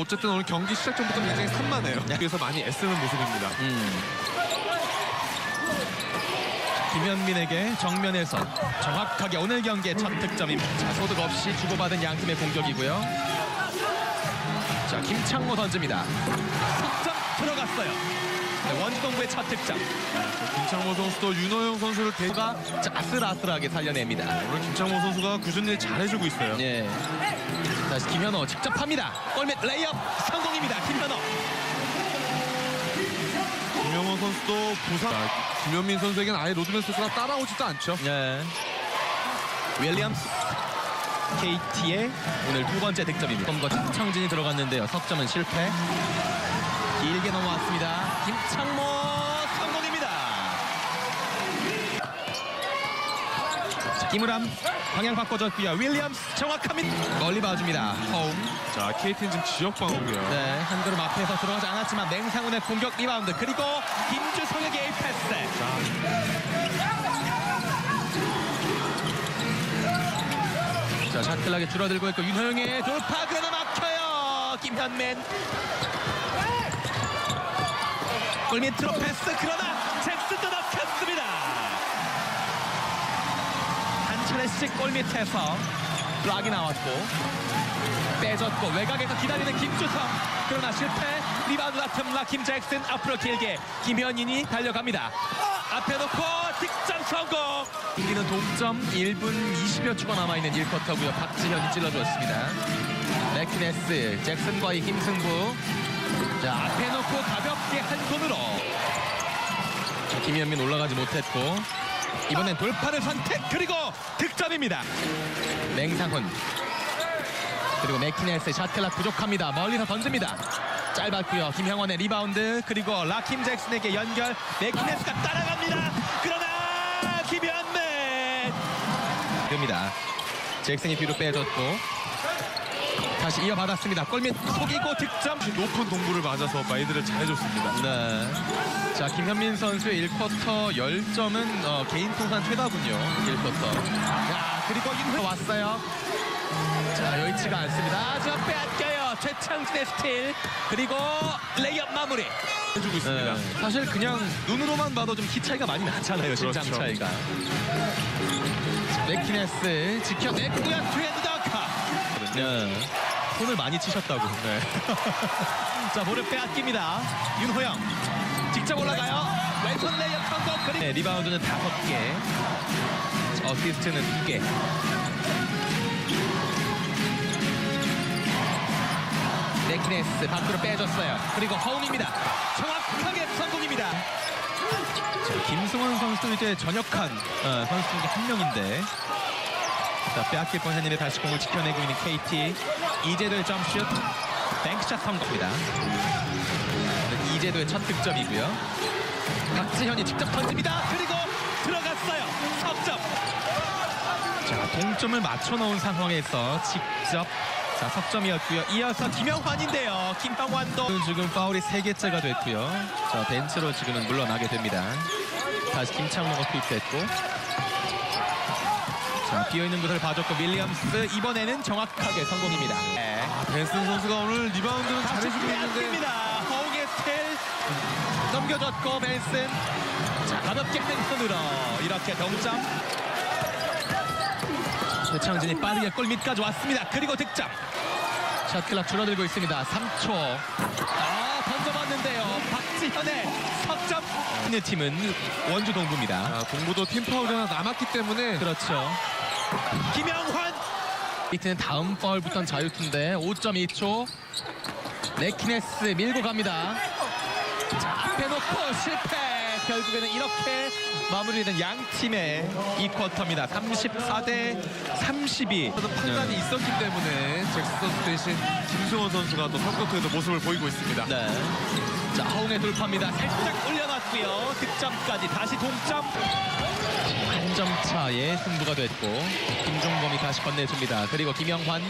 어쨌든 오늘 경기 시작 전부터 굉장히 산만해요. 그래서 많이 애쓰는 모습입니다. 음. 김현민에게 정면에서 정확하게 오늘 경기의 첫 득점입니다. 자, 소득 없이 주고받은 양 팀의 공격이고요. 자, 김창모 던집니다. 석점 들어갔어요. 네, 원주동부의 첫 득점. 김창모 선수도 윤호영 선수를 대가 아슬아슬하게 살려냅니다. 오늘 김창모 선수가 꾸준히 일 잘해주고 있어요. 예. 다시 김현호 직접 합니다. 골밑 레이업 성공입니다. 김현호. 김영호 선수도 부상. 자, 김현민 선수에겐 아예 로드맨 선수가 따라오지도 않죠. 예. 윌리엄스 KT의 오늘 두 번째 득점입니다. 검거 청진이 들어갔는데요. 석점은 실패. 길게 넘어왔습니다. 김창모 성공입니다. 자, 김우람 방향 바꿔줬고요. 윌리엄스 정확합니다. 멀리 봐줍니다. 허웅. 자, KT는 지금 지역 방어고요. 네, 한 걸음 앞에서 들어가지 않았지만 맹상훈의 공격 리바운드 그리고 김주성에게 이 패스. 자, 샤클락에 줄어들고 있고 윤호영의 돌파 그러나 막혀요. 김현맨. 골 밑으로 패스. 그러나 잭슨도 막혔습니다. 한 차례씩 골 밑에서 락이 나왔고 빼줬고 외곽에서 기다리는 김주성. 그러나 실패. 리바운드 틈라 김잭슨 앞으로 길게 김현인이 달려갑니다. 앞에 놓고 득점 성공. 이기는 동점 1분 20여 초가 남아있는 1쿼터고요. 박지현이 찔러주었습니다. 맥키네스 잭슨과의 힘승부 자 앞에 놓고 가볍게 한 손으로 자, 김현민 올라가지 못했고 이번엔 돌파를 선택 그리고 득점입니다 맹상훈 그리고 맥키네스 샷클락 부족합니다. 멀리서 던집니다. 짧았고요. 김형원의 리바운드 그리고 라킴 잭슨에게 연결 맥키네스가 따라갑니다. 그러나 김현맨 됩니다. 잭슨이 뒤로 빼줬고 다시 이어받았습니다. 골밑 속이고 득점. 높은 동부를 맞아서 마이드를 잘해줬습니다. 네. 자 김현민 선수의 1쿼터 10점은 어, 개인 통산 최다군요. 1쿼터. 야 그리고 인후 왔어요. 자 여의치가 않습니다. 저 빼앗겨요. 최창진의 스틸 그리고 레이업 마무리. 해주고 있습니다. 네, 사실 그냥 눈으로만 봐도 좀 키 차이가 많이 나잖아요. 신장 그렇죠. 차이가. 맥키네스 지켜냈고요. 트렌드 더카. 네. 손을 많이 치셨다고. 네. 자 볼을 빼앗깁니다. 윤호영 직접 올라가요. 왼손 레이업 성공. 그리고 네, 리바운드는 다섯 개. 어시스트는 두 개. 맥키네스 밖으로 빼줬어요. 그리고 허웅입니다. 정확하게 성공입니다. 자, 김승원 선수도 이제 전역한 어, 선수 중에 한 명인데 자, 빼앗길 뻔했는데 다시 공을 지켜내고 있는 KT 이재도의 점슛 뱅크샷 성공입니다. 이재도의 첫 득점이고요. 박지현이 직접 던집니다. 그리고 들어갔어요. 석점. 자, 동점을 맞춰 놓은 상황에서 직접 자, 석점이었고요. 이어서 김영환인데요. 김영환도 지금 파울이 세개째가 됐고요. 자, 벤치로 지금은 물러나게 됩니다. 다시 김창모가 투입됐고 자, 비어있는 곳을 봐줬고 밀리엄스 이번에는 정확하게 성공입니다. 네. 아, 벤슨 선수가 오늘 리바운드는 잘해주고 있는데 스틸 넘겨줬고 벤슨 자 가볍게 한 손으로 이렇게 동점 최창진이 빠르게 골 밑까지 왔습니다. 그리고 득점 샷클락 줄어들고 있습니다. 3초 아 던져봤는데요. 박지현의 석점 어느 팀은 원주 동부입니다. 아, 동부도 팀 파울이 하나 남았기 때문에 그렇죠. 김영환 이트는 다음 파울부터는 자유투인데 5.2초 네키네스 밀고 갑니다. 자 앞에 놓고 실패. 결국에는 이렇게 마무리된 양 팀의 이 쿼터입니다. 34 대 32. 어떤 판단이 있었기 때문에 잭슨 선수 대신 김승원 선수가 또 탑코트에서 모습을 보이고 있습니다. 네. 자 허웅의 돌파입니다. 살짝 올려놨고요. 득점까지 다시 동점. 한 점 차의 승부가 됐고 김종범이 다시 건네줍니다. 그리고 김영환,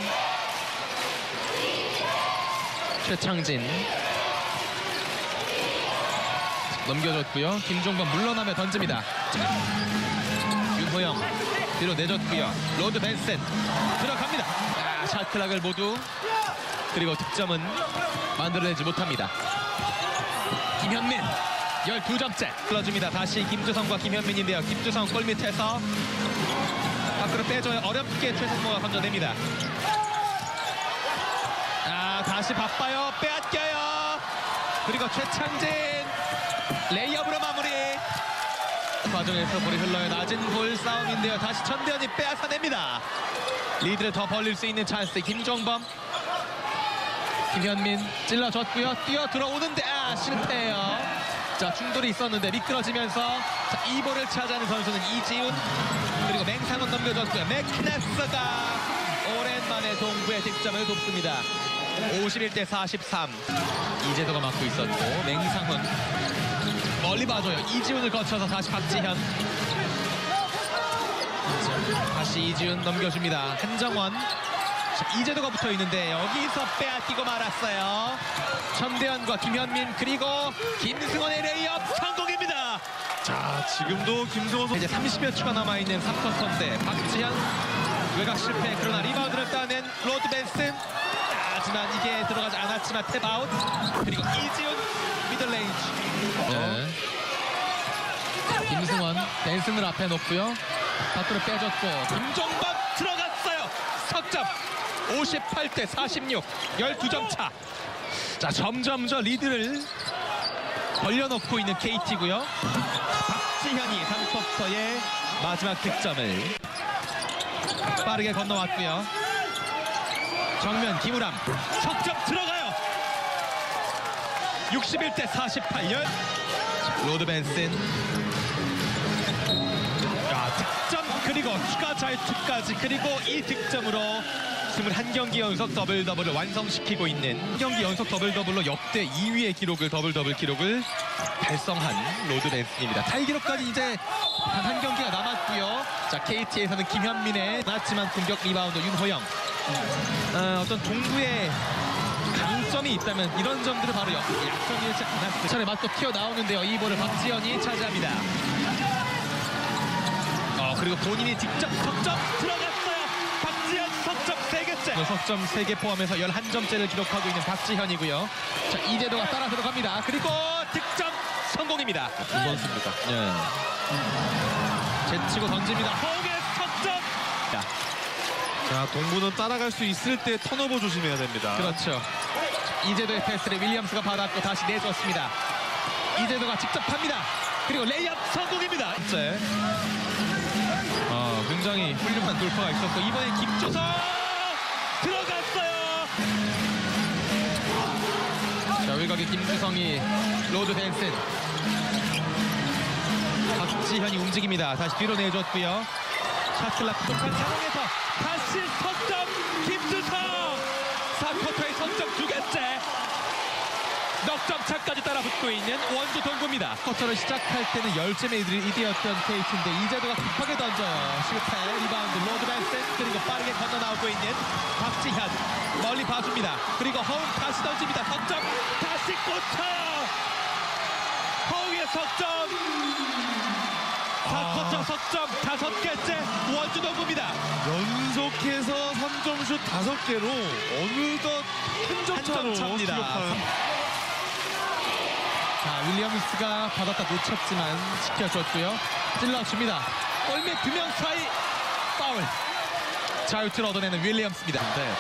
최창진 넘겨줬고요. 김종범 물러나며 던집니다. 자, 윤호영 뒤로 내줬고요. 로드 벤슨 들어갑니다. 아, 샤클락을 모두 그리고 득점은 만들어내지 못합니다. 김현민 12점째 불러줍니다. 다시 김주성과 김현민인데요. 김주성 골 밑에서 밖으로 빼줘야 어렵게 최승모가 건져냅니다. 아 다시 바빠요. 빼앗겨요. 그리고 최창진 레이업으로 마무리. 과정에서 볼이 흘러요. 낮은 볼 싸움인데요. 다시 천대현이 빼앗아냅니다. 리드를 더 벌릴 수 있는 찬스. 김종범. 김현민 찔러줬고요. 뛰어 들어오는데 아 실패해요. 자 충돌이 있었는데 미끄러지면서 자, 이 볼을 차지하는 선수는 이지훈 그리고 맹상은 넘겨줬고요. 맥키네스가 오랜만에 동부의 득점을 돕습니다. 51대 43 이재도가 맡고 있었고 맹상훈 멀리 봐줘요. 이지훈을 거쳐서 다시 박지현 자, 다시 이지훈 넘겨줍니다. 한정원 자, 이재도가 붙어 있는데 여기서 빼앗기고 말았어요. 천대현과 김현민 그리고 김승원의 레이업 성공입니다. 자, 지금도 김승호 선수 이제 30여 초가 남아 있는 3쿼터인데 박지현 외곽 실패 그러나 리바운드를 따낸 로드 벤슨 하지만 이게 들어가지 않았지만 탭아웃 그리고 이지훈 미들레인지 네. 김승원 댄슨을 앞에 놓고요. 밖으로 빼줬고 김종범 들어갔어요. 석점 58대 46 12점 차. 자 점점 저 리드를 벌려놓고 있는 KT고요. 박지현이 3쿼터의 마지막 득점을 빠르게 건너왔고요. 정면 김우람 석점 들어가요. 61대 48열 로드 벤슨 그리고 추가 자유투까지 그리고 이 득점으로 21경기 연속 더블 더블을 완성시키고 있는 경기 연속 더블 더블로 역대 2위의 기록을 더블 더블 기록을 달성한 로드 댄슨입니다. 타이 기록까지 이제 단 한 경기가 남았고요. 자 KT에서는 김현민의 낮지만 공격 리바운드 윤호영 어, 어떤 동부의 강점이 있다면 이런 점들은 바로 약- 약점이지 않았을까. 차례 맞고 튀어나오는데요. 이 볼을 박 박지현이 차지합니다. 어, 그리고 본인이 직접 석점 들어갔어요. 박지현 석점 세개째 석점 세개 포함해서 11점째를 기록하고 있는 박지현이고요. 자, 이재도가 따라 들어갑니다. 그리고 득점 성공입니다. 두 선수입니다. 네. 제치고 던집니다. 허우의 석점. 자, 자, 동부는 따라갈 수 있을 때 턴오버 조심해야 됩니다. 그렇죠. 이재도의 패스를 윌리엄스가 받았고 다시 내줬습니다. 이재도가 직접 합니다. 그리고 레이업 성공입니다. 네. 아, 굉장히 훌륭한 돌파가 있었고 이번엔 김주성 들어갔어요. 자, 외곽에 김주성이 로드 벤슨 박지현이 움직입니다. 다시 뒤로 내줬고요. 샤틀락 부족한 상황에서 다시 석점 김주성 4쿼터의 석점 두 개째 넉점 차까지 따라붙고 있는 원주 동부입니다. 쿼터를 시작할 때는 10점의 리드였던 케이트인데 이제도가 급하게 던져요. 실패, 리바운드, 로드 벤슨 그리고 빠르게 있는 박지현 멀리 봐줍니다. 그리고 허웅 다시 던집니다. 석점 다시 꽂혀요. 허웅의 석점 4쿼터 석점 다섯 개째 원주 동부입니다. 연속해서 3점슛 5개로 어느덧 큰점 차로 한점 차입니다. 기록한 자, 윌리엄스가 받았다 놓쳤지만 지켜줬고요. 찔러줍니다. 골밑 두명 사이 파울. 자유투를 얻어내는 윌리엄스입니다. 네.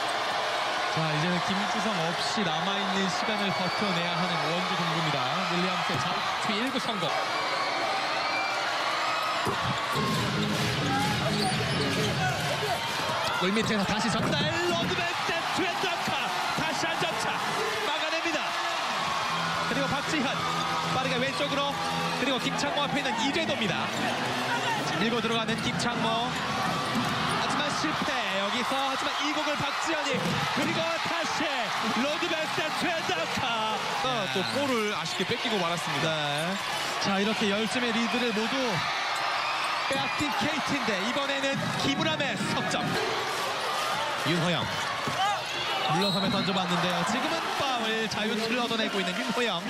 자, 이제는 김주성 없이 남아있는 시간을 버텨내야 하는 원주 동부입니다. 윌리엄스의 자유투 1구 성공. 골 밑에서 다시 전달 로드맨스 트렌드카 다시 한 점차 막아냅니다. 그리고 박지현 빠르게 왼쪽으로 그리고 김창모 앞에 있는 이재도입니다. 밀고 들어가는 김창모 여기서 하지만 이 공을 박지현이 그리고 다시 로드맨스 트렌드카 또 볼을 아쉽게 뺏기고 말았습니다. 네. 자 이렇게 열점의 리드를 모두 빼앗긴 KT인데 이번에는 김우람의 석점. 윤호영. 물러서며 던져봤는데요. 지금은 파울 자유투를 얻어내고 있는 윤호영.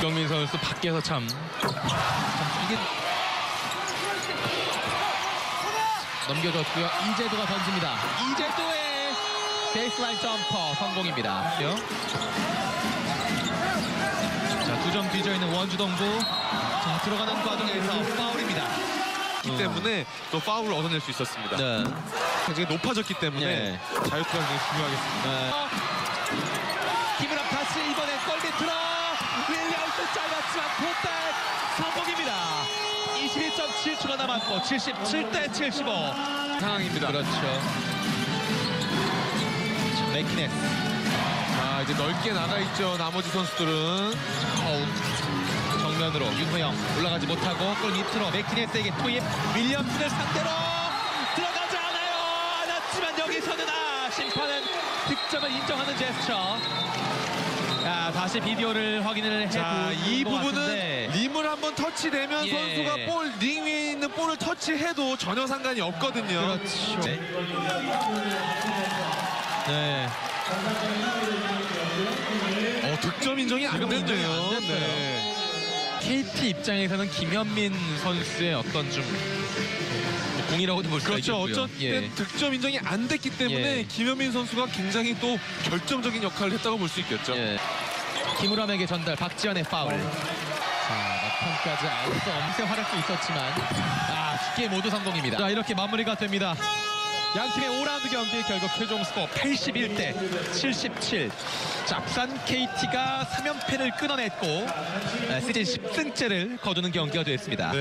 경민 선수 밖에서 참, 참 이게 넘겨줬고요. 이재도가 던집니다. 이재도의 베이스라인 점퍼 성공입니다. 자, 두 점 뒤져 있는 원주동부. 자, 들어가는 과정에서 파울입니다. 기 때문에 또 파울을 얻어낼 수 있었습니다. 네. 굉장히 높아졌기 때문에 네. 자유투가 굉장히 중요하겠습니다. 네. 김은합 다시 이번엔 골 밑으로 윌리엄스 짧았지만 성공입니다. 22.7초가 남았고 77대 75 상황입니다. 그렇죠. 자, 맥키네스 자, 이제 넓게 나가 있죠. 나머지 선수들은 어우, 정면으로 윤호영 올라가지 못하고 골 밑으로 맥키네스에게 투입 윌리엄슨을 상대로 들어가지 않아요 않았지만 여기서는 아 심판은 득점을 인정하는 제스처 자 다시 비디오를 확인을 자, 해볼 이것 부분은. 림을 한번 터치되면 예. 선수가 볼, 링 위에 있는 볼을 터치해도 전혀 상관이 없거든요. 그렇죠 네. 네. 어, 득점 인정이 안 됐네요. 안 됐어요. 네. KT 입장에서는 김현민 선수의 어떤 좀 공이라고도 볼 수가 그렇죠. 있겠고요. 어쨌든 예. 득점 인정이 안 됐기 때문에 예. 김현민 선수가 굉장히 또 결정적인 역할을 했다고 볼 수 있겠죠. 예. 김우람에게 전달 박지현의 파울. 자, 막판까지 알수 엄세 활약 수 있었지만 아, 쉽게 모두 성공입니다. 자, 이렇게 마무리가 됩니다. 양 팀의 5라운드 경기 결국 최종 스코어 81대 77. 자, 부산 KT가 3연패를 끊어냈고 아, 시즌 10승째를 거두는 경기가 됐습니다. 네.